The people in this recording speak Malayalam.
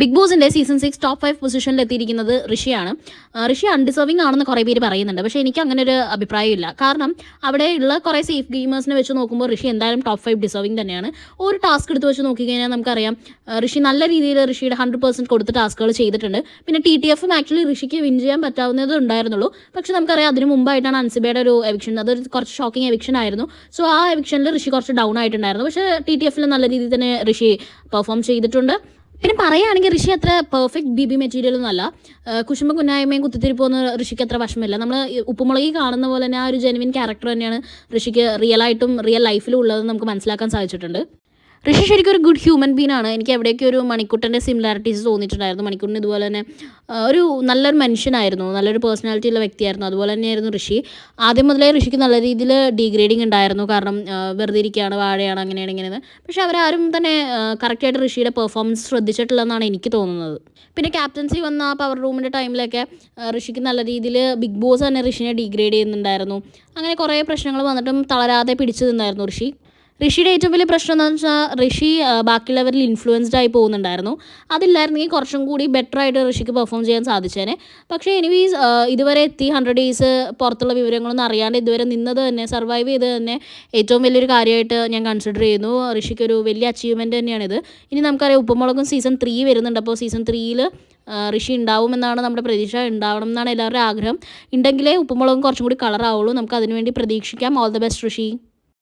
ബിഗ് ബോസിന്റെ സീസൺ സിക്സ് ടോപ്പ് ഫൈവ് പൊസിഷനിൽ എത്തിയിരിക്കുന്നത് ഋഷിയാണ്. ഋഷി അൺഡിസേർവിംഗ് ആണെന്ന് കുറേ പേര് പറയുന്നുണ്ട്. പക്ഷേ എനിക്ക് അങ്ങനെ ഒരു അഭിപ്രായമില്ല കാരണം അവിടെ ഉള്ള കുറേ സേഫ് ഗെയിമേഴ്സിനെ വെച്ച് നോക്കുമ്പോൾ ഋഷി എന്തായാലും ടോപ്പ് ഫൈവ് ഡിസേർവിംഗ് തന്നെയാണ്. ഒരു ടാസ്ക് എടുത്ത് വെച്ച് നോക്കിക്കഴിഞ്ഞാൽ നമുക്കറിയാം ഋഷി നല്ല രീതിയിൽ ഋഷിയുടെ ഹൺഡ്രഡ് പെർസെന്റ് കൊടുത്ത ടാസ്കുകൾ ചെയ്തിട്ടുണ്ട്. പിന്നെ ടി ടി എഫും ആക്ച്വലി ഋഷിക്ക് വിൻ ചെയ്യാൻ പറ്റാവുന്നതേ ഉണ്ടായിരുന്നുള്ളൂ. പക്ഷെ നമുക്കറിയാം അതിന് മുമ്പായിട്ടാണ് അൻസിബയുടെ ഒരു എവിക്ഷൻ അതൊരു കുറച്ച് ഷോക്കിംഗ് എവിക്ഷൻ ആയിരുന്നു. സോ ആ എവിക്ഷനിൽ ഋഷി കുറച്ച് ഡൗൺ ആയിട്ടുണ്ടായിരുന്നു. പക്ഷേ ടി ടി എഫിൽ നല്ല രീതിയിൽ തന്നെ ഋഷി പെർഫോം ചെയ്തിട്ടുണ്ട്. പിന്നെ പറയുകയാണെങ്കിൽ ഋഷി അത്ര പെർഫെക്റ്റ് ബി ബി മെറ്റീരിയൽ ഒന്നും അല്ല. ഏഹ് കുശുമ്പ കുന്നായ്മയും കുത്തിത്തിരിപ്പൊന്നും ഋഷിക്ക് അത്ര വശമില്ല നമ്മൾ ഉപ്പുമുളകി കാണുന്ന പോലെ തന്നെ ആ ഒരു ജെനുവിൻ ക്യാരക്ടർ തന്നെയാണ് ഋഷിക്ക് റിയൽ ആയിട്ടും റിയൽ ലൈഫിലും ഉള്ളതെന്ന് നമുക്ക് മനസ്സിലാക്കാൻ സാധിച്ചിട്ടുണ്ട്. ഋഷി ശരിക്കും ഒരു ഗുഡ് ഹ്യൂമൻ ബീൻ ആണ്. എനിക്ക് എവിടെയൊക്കെ ഒരു മണിക്കുട്ടന്റെ സിമിലാരിറ്റീസ് തോന്നിയിട്ടുണ്ടായിരുന്നു. മണിക്കുട്ടൻ ഇതുപോലെ തന്നെ ഒരു നല്ലൊരു മനുഷ്യനായിരുന്നു. നല്ലൊരു പേഴ്സണാലിറ്റി ഉള്ള വ്യക്തിയായിരുന്നു. അതുപോലെ തന്നെയായിരുന്നു ഋഷി. ആദ്യം മുതലേ ഋഷിക്ക് നല്ല രീതിയിൽ ഡീഗ്രേഡിങ് ഉണ്ടായിരുന്നു. കാരണം വെറുതെ ഇരിക്കുകയാണ് വാഴയാണ് അങ്ങനെയാണ് ഇങ്ങനെയാണ്. പക്ഷെ അവരാരും തന്നെ കറക്റ്റായിട്ട് ഋഷിയുടെ പെർഫോമൻസ് ശ്രദ്ധിച്ചിട്ടില്ലെന്നാണ് എനിക്ക് തോന്നുന്നത്. പിന്നെ ക്യാപ്റ്റൻസി വന്ന ആ പവർ റൂമിന്റെ ടൈമിലൊക്കെ ഋഷിക്ക് നല്ല രീതിയിൽ ബിഗ് ബോസ് തന്നെ ഋഷിനെ ഡീഗ്രേഡ് ചെയ്യുന്നുണ്ടായിരുന്നു. അങ്ങനെ കുറേ പ്രശ്നങ്ങൾ വന്നിട്ടും തളരാതെ പിടിച്ചു നിന്നായിരുന്നു ഋഷി. ഋഷിയുടെ ഏറ്റവും വലിയ പ്രശ്നം എന്താണെന്ന് വെച്ചാൽ ഋഷി ബാക്കിയുള്ളവരിൽ ഇൻഫ്ലുവൻസ്ഡ് ആയി പോകുന്നുണ്ടായിരുന്നു. അതില്ലായിരുന്നെങ്കിൽ കുറച്ചും കൂടി ബെറ്റർ ആയിട്ട് ഋഷിക്ക് പെർഫോം ചെയ്യാൻ സാധിച്ചേനെ. പക്ഷേ എനിവീസ് ഇതുവരെ എത്തി. ഹൺഡ്രഡ് ഡേയ്സ് പുറത്തുള്ള വിവരങ്ങളൊന്നും അറിയാണ്ട് ഇതുവരെ നിന്നത് തന്നെ സർവൈവ് ചെയ്ത് തന്നെ ഏറ്റവും വലിയൊരു കാര്യമായിട്ട് ഞാൻ കൺസിഡർ ചെയ്യുന്നു. ഋഷിക്ക് ഒരു വലിയ അച്ചീവ്മെന്റ് തന്നെയാണിത്. ഇനി നമുക്കറിയാം ഉപ്പുമുളകും സീസൺ ത്രീ വരുന്നുണ്ട്. അപ്പോൾ സീസൺ ത്രീയിൽ ഋഷി ഉണ്ടാവുമെന്നാണ് നമ്മുടെ പ്രതീക്ഷ. ഉണ്ടാവണം എന്നാണ് എല്ലാവരുടെയും ആഗ്രഹം. ഉണ്ടെങ്കിലേ ഉപ്പുമുളകും കുറച്ചും കൂടി കളറാവുള്ളൂ നമുക്ക് അതിനുവേണ്ടി പ്രതീക്ഷിക്കാം. All the best Rishi.